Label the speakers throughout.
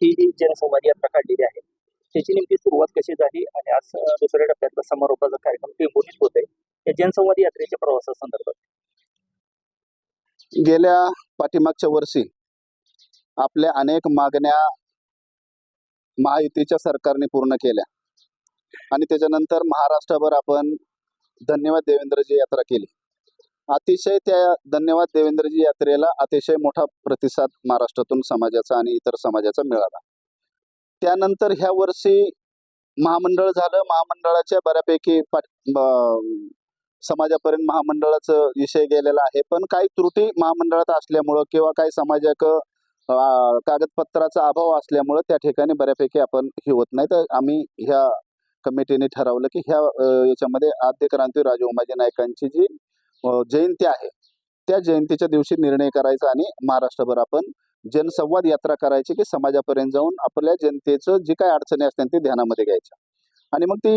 Speaker 1: ही जी जनसंवाद यात्रा काढलेली आहे. त्याची नेमकी सुरुवात कशी झाली आणि आज दुसऱ्या टप्प्यातला समारोपाचा कार्यक्रम टेंबोलीत होत आहे या जनसंवाद यात्रेच्या प्रवासासंदर्भात.
Speaker 2: गेल्या पाठीमागच्या वर्षी आपल्या अनेक मागण्या महायुतीच्या सरकारने पूर्ण केल्या. आणि त्याच्यानंतर महाराष्ट्रभर आपण धन्यवाद देवेंद्रजी यात्रा केली. अतिशय त्या धन्यवाद देवेंद्रजी यात्रेला अतिशय मोठा प्रतिसाद महाराष्ट्रातून समाजाचा आणि इतर समाजाचा मिळाला. त्यानंतर ह्या वर्षी महामंडळ झालं. महामंडळाच्या बऱ्यापैकी समाजापर्यंत महामंडळाचं विषय गेलेला आहे. पण काही त्रुटी महामंडळात असल्यामुळं किंवा काही समाजाक कागदपत्राचा अभाव असल्यामुळं त्या ठिकाणी बऱ्यापैकी आपण हे होत नाही. तर आम्ही ह्या कमिटीने ठरवलं की ह्या याच्यामध्ये आद्य क्रांती राजे उमाजी नायकांची जी जयंती आहे. त्या जयंतीच्या दिवशी निर्णय करायचा आणि महाराष्ट्रभर आपण जनसंवाद यात्रा करायची की समाजापर्यंत जाऊन आपल्या जनतेचं जी काही अडचणी असतात ते ध्यानामध्ये घ्यायच्या. आणि मग ती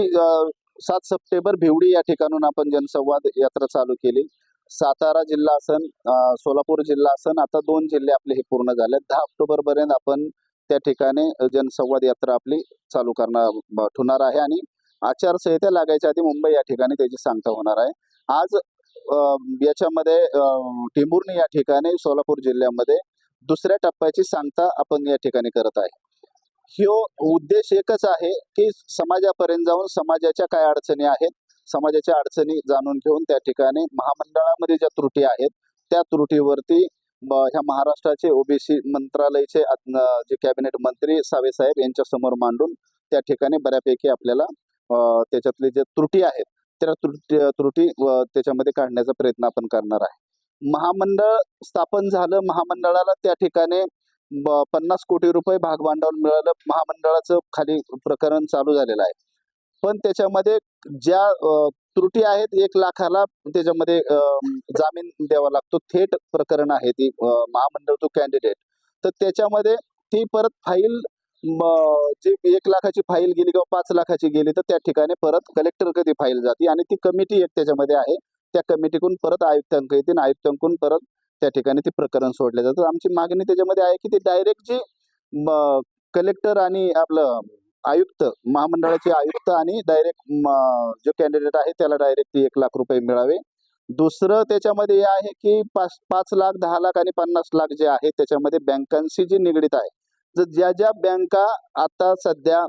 Speaker 2: सात सप्टेंबर भिवडी या ठिकाणून आपण जनसंवाद यात्रा चालू केली. सातारा जिल्हा असन सोलापूर जिल्हा असन आता दोन जिल्हे आपले हे पूर्ण झाले. दहा ऑक्टोबर पर्यंत आपण त्या ठिकाणी जनसंवाद यात्रा आपली चालू करणार ठेवणार आहे आणि आचारसंहिता लागायच्या आधी मुंबई या ठिकाणी त्याची सांगता होणार आहे. आज याच्यामध्ये अं, या ठिकाणी सोलापूर जिल्ह्यामध्ये दुसऱ्या टप्प्याची सांगता आपण या ठिकाणी करत आहे. ह्यो उद्देश एकच आहे की समाजापर्यंत जाऊन समाजाच्या काय अडचणी आहेत समाजाच्या अडचणी जाणून घेऊन त्या ठिकाणी महामंडळामध्ये ज्या त्रुटी आहेत त्या त्रुटीवरती ह्या महाराष्ट्राचे ओबीसी मंत्रालयाचे जे कॅबिनेट मंत्री सावे साहेब यांच्या समोर मांडून त्या ठिकाणी बऱ्यापैकी आपल्याला त्याच्यातले जे त्रुटी आहेत त्या त्रुटी त्रुटी त्याच्यामध्ये काढण्याचा प्रयत्न आपण करणार आहे. महामंडळ स्थापन झालं महामंडळाला त्या ठिकाणी पन्नास कोटी रुपये भागभांडवल मिळालं महामंडळाचं खाली प्रकरण चालू झालेलं आहे. पण त्याच्यामध्ये ज्या त्रुटी आहेत एक लाखाला त्याच्यामध्ये जामीन द्यावा लागतो. थेट प्रकरण आहे ती महामंडळ तो कॅन्डिडेट तर त्याच्यामध्ये ती परत फाईल जी एक लाखाची फाईल गेली किंवा पाच लाखाची गेली तर त्या ठिकाणी परत कलेक्टर कधी फाईल जाते? आणि ती कमिटी एक त्याच्यामध्ये आहे. त्या कमिटीकडून परत आयुक्तांक येते आणि आयुक्तांकडून परत त्या ठिकाणी ते प्रकरण सोडले जातं. आमची मागणी त्याच्यामध्ये आहे की ते डायरेक्ट जे कलेक्टर आणि आपलं आयुक्त महामंडळाचे आयुक्त आणि डायरेक्ट जो कॅन्डिडेट आहे त्याला डायरेक्ट एक लाख रुपये मिळावे. दुसरं त्याच्यामध्ये हे आहे की पाच पाच लाख दहा लाख आणि पन्नास लाख जे आहे त्याच्यामध्ये बँकांशी जी निगडीत आहे ज्या ज्या बँका आता सध्या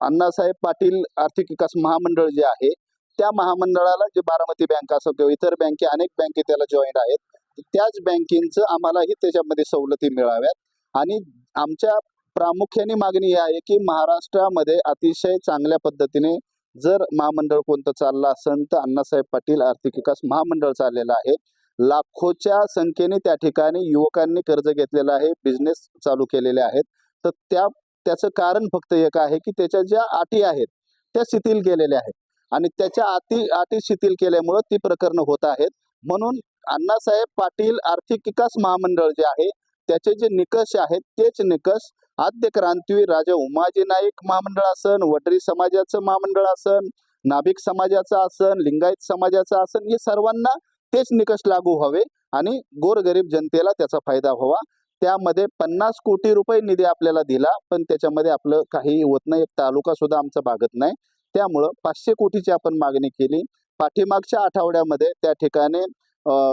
Speaker 2: अण्णासाहेब पाटील आर्थिक विकास महामंडळ जे आहे त्या महामंडळाला जे बारामती बँक असो किंवा इतर बँके अनेक बँके त्याला जॉईंट आहेत त्याच बँकेचं आम्हालाही त्याच्यामध्ये सवलती मिळाव्यात. आणि आमच्या प्रामुख्याने मागणी ही आहे की महाराष्ट्रामध्ये अतिशय चांगल्या पद्धतीने जर महामंडळ कोणतं चाललं असेल तर अण्णासाहेब पाटील आर्थिक विकास महामंडळ चाललेलं आहे. लाखोच्या संख्येने त्या ठिकाणी युवकांनी कर्ज घेतलेलं आहे बिझनेस चालू केलेले आहेत. तर त्या त्याचं कारण फक्त एक आहे की त्याच्या ज्या अटी आहेत त्या शिथिल केलेल्या आहेत. आणि त्याच्या अटी अटी शिथिल केल्यामुळं ती प्रकरणं होत आहेत. म्हणून अण्णासाहेब पाटील आर्थिक विकास महामंडळ जे आहे त्याचे जे निकष आहेत तेच निकष आद्य क्रांतीवीर राजा उमाजी नाईक महामंडळ असन वडरी समाजाचं महामंडळ असन नाभिक समाजाचं असन लिंगायत समाजाचं असन हे सर्वांना तेच निकष लागू व्हावे आणि गोरगरीब जनतेला त्याचा फायदा व्हावा. त्यामध्ये पन्नास कोटी रुपये निधी आपल्याला दिला पण त्याच्यामध्ये आपलं काही होत नाही. एक तालुका सुद्धा आमचा भागत नाही. त्यामुळं पाचशे कोटीची आपण मागणी केली. पाठीमागच्या आठवड्यामध्ये त्या ठिकाणी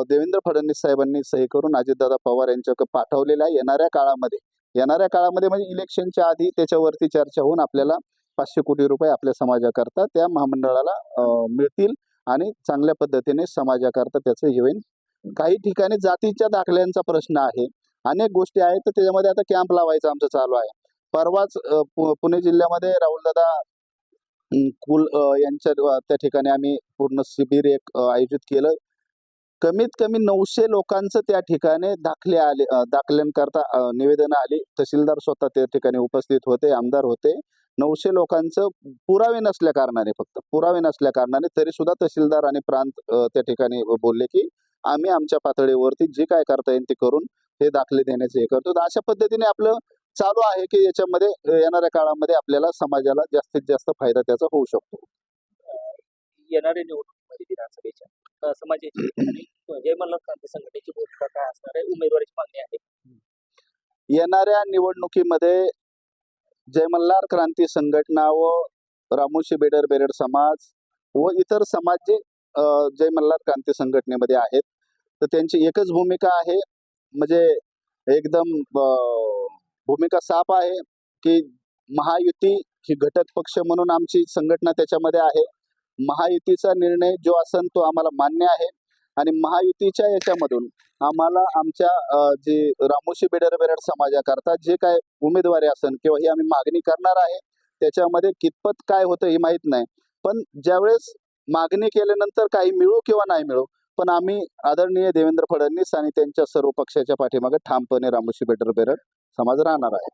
Speaker 2: देवेंद्र फडणवीस साहेबांनी सही करून अजितदादा पवार यांच्याकडे पाठवलेल्या येणाऱ्या काळामध्ये. येणाऱ्या काळामध्ये म्हणजे इलेक्शनच्या आधी त्याच्यावरती चर्चा होऊन आपल्याला पाचशे कोटी रुपये आपल्या समाजाकरता त्या महामंडळाला मिळतील. आणि चांगल्या पद्धतीने समाजाकरता त्याचं हे होईल. काही ठिकाणी जातीच्या दाखल्यांचा प्रश्न आहे. अनेक गोष्टी आहेत तर त्याच्यामध्ये आता कॅम्प लावायचं आमचं चालू आहे. परवाच पुणे जिल्ह्यामध्ये राहुलदादा कुल यांच्या त्या ठिकाणी आम्ही पूर्ण शिबिर एक आयोजित केलं. कमीत कमी नऊशे लोकांचं त्या ठिकाणी दाखले आले दाखल्यांकरता निवेदनं आली. तहसीलदार स्वतः त्या ठिकाणी उपस्थित होते आमदार होते. नऊशे लोकांचं पुरावे नसल्या कारणाने फक्त पुरावे नसल्या कारणाने तरी सुद्धा तहसीलदार आणि प्रांत त्या ठिकाणी बोलले की आम्ही आमच्या पातळीवरती जे काय करता येईल ते करून हे दाखले देण्याचे हे करतो. अशा पद्धतीने आपलं चालू आहे की याच्यामध्ये येणाऱ्या काळामध्ये आपल्याला समाजाला जास्तीत जास्त फायदा त्याचा होऊ शकतो.
Speaker 1: येणाऱ्या निवडणुकीमध्ये विधानसभेच्या समाजाची जय मल्हार क्रांती संघटनेची भूमिका काय असणार आहे? उमेदवारीची मागणी आहे.
Speaker 2: येणाऱ्या निवडणुकीमध्ये जय मल्हार क्रांती संघटना व रामोशी बेडर बेरड समाज व इतर समाज जे जय मल्हार क्रांती संघटनेमध्ये आहेत तर त्यांची एकच भूमिका आहे. म्हणजे एकदम भूमिका साफ आहे की महायुती ही घटक पक्ष म्हणून आमची संघटना त्याच्यामध्ये आहे. महायुतीचा निर्णय जो असन तो आम्हाला मान्य आहे. आणि महायुतीच्या याच्यामधून आम्हाला आमच्या जे रामोशी बेडर बेरड समाजाकरता जे काय उमेदवारी असन किंवा ही आम्ही मागणी करणार आहे त्याच्यामध्ये कितपत काय होतं हे माहीत नाही. पण ज्यावेळेस मागणी केल्यानंतर काही मिळू किंवा नाही मिळू पण आम्ही आदरणीय देवेंद्र फडणवीस आणि त्यांच्या सर्व पक्षाच्या पाठीमागे ठामपणे रामोशी बेडर बेरड समाज राहणार आहे.